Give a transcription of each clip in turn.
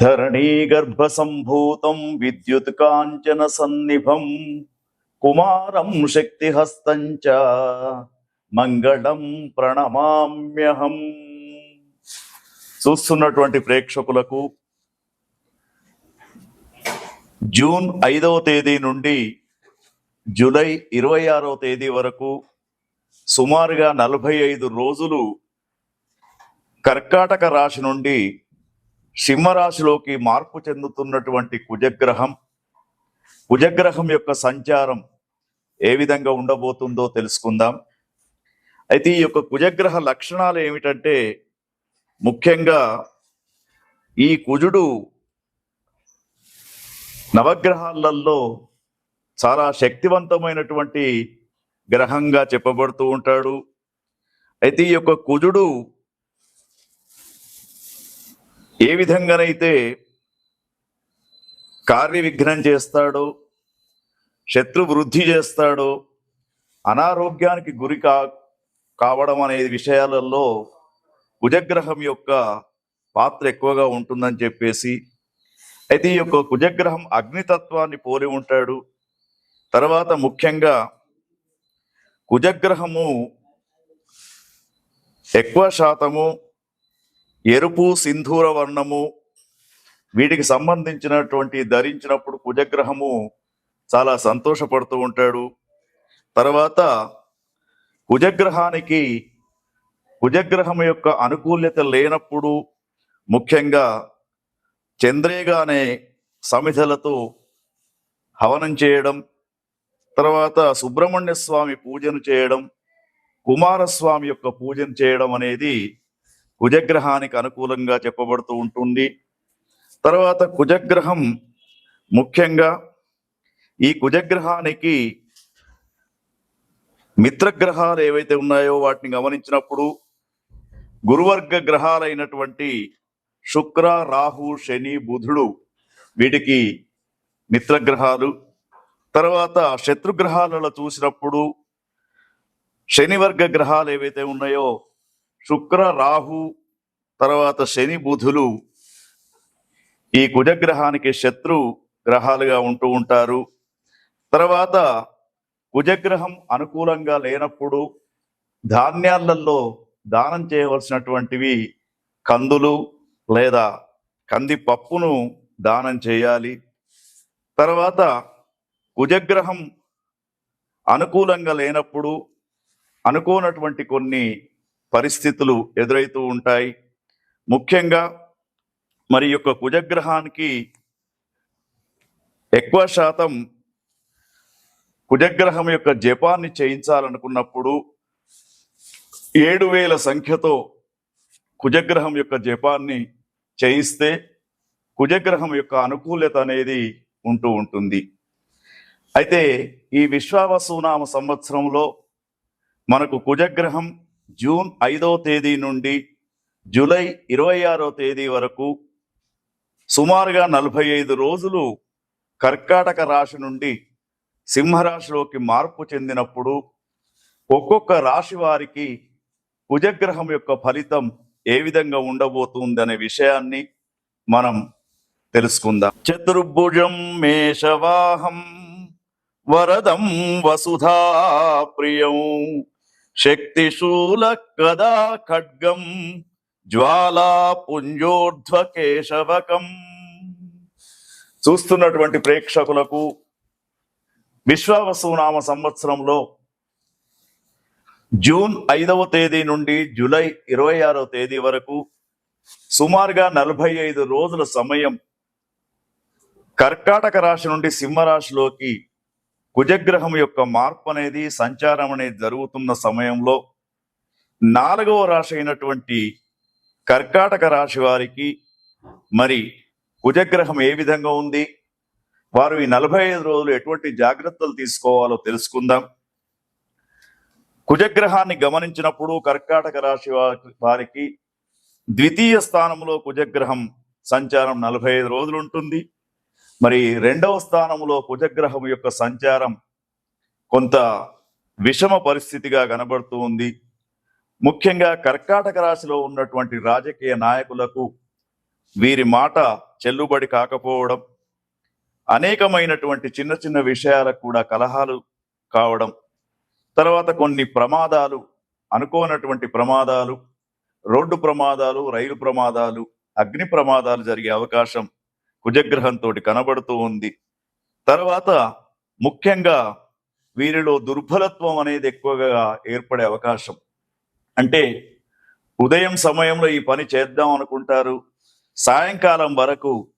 ధరణీ గర్భసంభూతం విద్యుత్ కాంచన సన్నిభం కుమారం శక్తిహస్తం చ మంగళం ప్రణమామ్యహం చూస్తున్నటువంటి ప్రేక్షకులకు జూన్ ఐదవ తేదీ నుండి జూలై ఇరవై ఆరవ తేదీ వరకు సుమారుగా నలభై ఐదు రోజులు కర్కాటక రాశి నుండి సింహరాశిలోకి మార్పు చెందుతున్నటువంటి కుజగ్రహం. కుజగ్రహం యొక్క సంచారం ఏ విధంగా ఉండబోతుందో తెలుసుకుందాం. అయితే ఈ యొక్క కుజగ్రహ లక్షణాలు ఏమిటంటే ముఖ్యంగా ఈ కుజుడు నవగ్రహాలలో చాలా శక్తివంతమైనటువంటి గ్రహంగా చెప్పబడుతూ ఉంటాడు. అయితే ఈ యొక్క కుజుడు ఏ విధంగానైతే కార్య విఘ్నం చేస్తాడో శత్రు వృద్ధి చేస్తాడో అనారోగ్యానికి గురి కా కావడం అనే విషయాలలో కుజగ్రహం యొక్క పాత్ర ఎక్కువగా ఉంటుందని చెప్పేసి అయితే ఈ యొక్క కుజగ్రహం అగ్నితత్వాన్ని పోలి ఉంటాడు. తర్వాత ముఖ్యంగా కుజగ్రహము ఎక్కువ శాతము ఎరుపు సింధూర వర్ణము వీటికి సంబంధించినటువంటి ధరించినప్పుడు కుజగ్రహము చాలా సంతోషపడుతూ ఉంటాడు. తర్వాత కుజగ్రహానికి కుజగ్రహం యొక్క అనుకూల్యత లేనప్పుడు ముఖ్యంగా చంద్రేగానే సమిధలతో హవనం చేయడం తర్వాత సుబ్రహ్మణ్య స్వామి పూజను చేయడం కుమారస్వామి యొక్క పూజను చేయడం అనేది కుజగ్రహానికి అనుకూలంగా చెప్పబడుతూ ఉంటుంది. తర్వాత కుజగ్రహం ముఖ్యంగా ఈ కుజగ్రహానికి మిత్రగ్రహాలు ఏవైతే ఉన్నాయో వాటిని గమనించినప్పుడు గురువర్గ గ్రహాలైనటువంటి శుక్ర రాహు శని బుధుడు వీటికి మిత్రగ్రహాలు. తర్వాత శత్రుగ్రహాలలో చూసినప్పుడు శనివర్గ గ్రహాలు ఏవైతే ఉన్నాయో శుక్ర రాహు తర్వాత శని బుధులు ఈ కుజగ్రహానికి శత్రు గ్రహాలుగా ఉంటూ ఉంటారు. తర్వాత కుజగ్రహం అనుకూలంగా లేనప్పుడు ధాన్యాలలో దానం చేయవలసినటువంటివి కందులు లేదా కంది పప్పును దానం చేయాలి. తర్వాత కుజగ్రహం అనుకూలంగా లేనప్పుడు అనుకోనటువంటి కొన్ని పరిస్థితులు ఎదురవుతూ ఉంటాయి. ముఖ్యంగా మరి యొక్క కుజగ్రహానికి ఎక్కువ శాతం కుజగ్రహం యొక్క జపాన్ని చేయించాలనుకున్నప్పుడు ఏడు వేల సంఖ్యతో కుజగ్రహం యొక్క జపాన్ని చేయిస్తే కుజగ్రహం యొక్క అనుకూలత అనేది ఉంటూ ఉంటుంది. అయితే ఈ విశ్వావసునామ సంవత్సరంలో మనకు కుజగ్రహం జూన్ ఐదవ తేదీ నుండి జూలై ఇరవై ఆరో తేదీ వరకు సుమారుగా నలభై ఐదు రోజులు కర్కాటక రాశి నుండి సింహరాశిలోకి మార్పు చెందినప్పుడు ఒక్కొక్క రాశి వారికి కుజగ్రహం యొక్క ఫలితం ఏ విధంగా ఉండబోతుంది అనే విషయాన్ని మనం తెలుసుకుందాం. చతుర్భుజం మేషవాహం వరదం వసుధా ప్రియం. శక్తిశూల కదా ఖడ్గం జ్వాలా పుంజోర్ధ్వ కేశవకం చూస్తున్నటువంటి ప్రేక్షకులకు విశ్వావసునామ సంవత్సరంలో జూన్ ఐదవ తేదీ నుండి జూలై ఇరవై ఆరవ తేదీ వరకు సుమారుగా నలభై ఐదు రోజుల సమయం కర్కాటక రాశి నుండి సింహరాశిలోకి కుజగ్రహం యొక్క మార్పు అనేది సంచారం అనేది జరుగుతున్న సమయంలో నాలుగవ రాశి అయినటువంటి కర్కాటక రాశి వారికి మరి కుజగ్రహం ఏ విధంగా ఉంది? వారు ఈ నలభై ఐదు రోజులు ఎటువంటి జాగ్రత్తలు తీసుకోవాలో తెలుసుకుందాం. కుజగ్రహాన్ని గమనించినప్పుడు కర్కాటక రాశి వారి- వారికి ద్వితీయ స్థానంలో కుజగ్రహం సంచారం నలభై ఐదు రోజులు ఉంటుంది. మరి రెండవ స్థానంలో కుజగ్రహం యొక్క సంచారం కొంత విషమ పరిస్థితిగా కనబడుతూ ఉంది. ముఖ్యంగా కర్కాటక రాశిలో ఉన్నటువంటి రాజకీయ నాయకులకు వీరి మాట చెల్లుబడి కాకపోవడం అనేకమైనటువంటి చిన్న చిన్న విషయాలకు కూడా కలహాలు కావడం తర్వాత కొన్ని ప్రమాదాలు అనుకోనటువంటి ప్రమాదాలు రోడ్డు ప్రమాదాలు రైలు ప్రమాదాలు అగ్ని ప్రమాదాలు జరిగే అవకాశం కుజగ్రహంతో కనబడుతూ ఉంది. తర్వాత ముఖ్యంగా వీరిలో దుర్బలత్వం అనేది ఎక్కువగా ఏర్పడే అవకాశం. అంటే ఉదయం సమయంలో ఈ పని చేద్దాం అనుకుంటారు. సాయంకాలం వరకు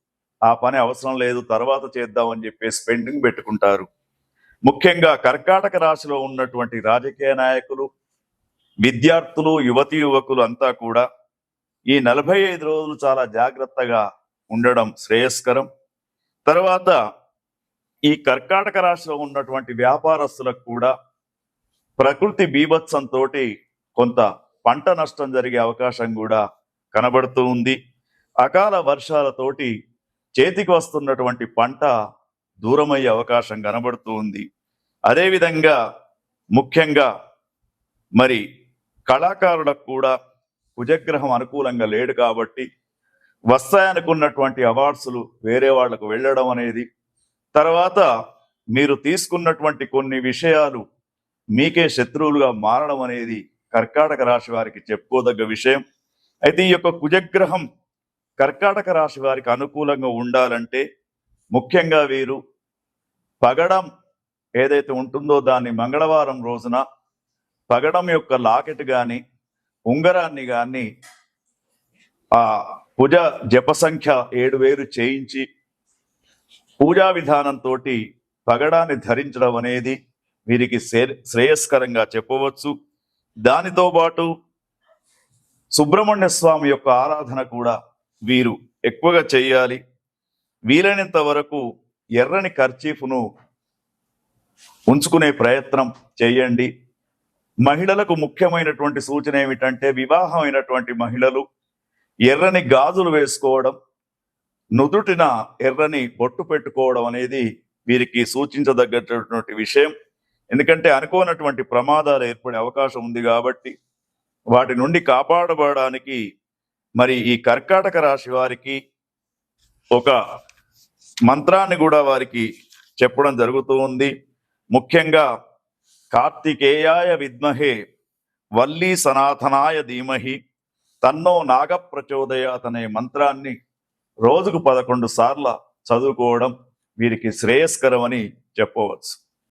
ఆ పని అవసరం లేదు తర్వాత చేద్దాం అని చెప్పేసి పెండింగ్ పెట్టుకుంటారు. ముఖ్యంగా కర్కాటక రాశిలో ఉన్నటువంటి రాజకీయ నాయకులు విద్యార్థులు యువతి యువకులు అంతా కూడా ఈ నలభై ఐదు రోజులు చాలా జాగ్రత్తగా ఉండడం శ్రేయస్కరం. తర్వాత ఈ కర్కాటక రాశిలో ఉన్నటువంటి వ్యాపారస్తులకు కూడా ప్రకృతి బీభత్సంతో కొంత పంట నష్టం జరిగే అవకాశం కూడా కనబడుతూ ఉంది. అకాల వర్షాలతోటి చేతికి వస్తున్నటువంటి పంట దూరమయ్యే అవకాశం కనబడుతూ ఉంది. అదేవిధంగా ముఖ్యంగా మరి కళాకారులకు కూడా కుజగ్రహం అనుకూలంగా లేడు కాబట్టి వస్తాయనుకున్నటువంటి అవార్డ్స్లు వేరే వాళ్ళకు వెళ్ళడం అనేది. తర్వాత మీరు తీసుకున్నటువంటి కొన్ని విషయాలు మీకే శత్రువులుగా మారడం అనేది కర్కాటక రాశి వారికి చెప్పుకోదగ్గ విషయం. అయితే ఈ యొక్క కుజగ్రహం కర్కాటక రాశి వారికి అనుకూలంగా ఉండాలంటే ముఖ్యంగా వీరు పగడం ఏదైతే ఉంటుందో దాన్ని మంగళవారం రోజున పగడం యొక్క లాకెట్ కానీ ఉంగరాన్ని కానీ పూజ జప సంఖ్య ఏడు వేలు చేయించి పూజా విధానంతో పగడాన్ని ధరించడం అనేది వీరికి శ్రే- శ్రేయస్కరంగా చెప్పవచ్చు. దానితో పాటు సుబ్రహ్మణ్య స్వామి యొక్క ఆరాధన కూడా వీరు ఎక్కువగా చేయాలి. వీలైనంత వరకు ఎర్రని కర్చీఫ్ను ఉంచుకునే ప్రయత్నం చేయండి. మహిళలకు ముఖ్యమైనటువంటి సూచన ఏమిటంటే వివాహమైనటువంటి మహిళలు ఎర్రని గాజులు వేసుకోవడం నుదుటిన ఎర్రని బొట్టు పెట్టుకోవడం అనేది వీరికి సూచించదగ్గటువంటి విషయం. ఎందుకంటే అనుకోనటువంటి ప్రమాదాలు ఏర్పడే అవకాశం ఉంది కాబట్టి వాటి నుండి కాపాడబడడానికి మరి ఈ కర్కాటక రాశి వారికి ఒక మంత్రాన్ని కూడా వారికి చెప్పడం జరుగుతూ ఉంది. ముఖ్యంగా కార్తికేయాయ విద్మహే వల్లీ సనాతనాయ ధీమహి. తన్నో నాగప్రచోదయాత్ అనే మంత్రాన్ని రోజుకు పదకొండు సార్ల చదువుకోవడం వీరికి శ్రేయస్కరమని చెప్పవచ్చు.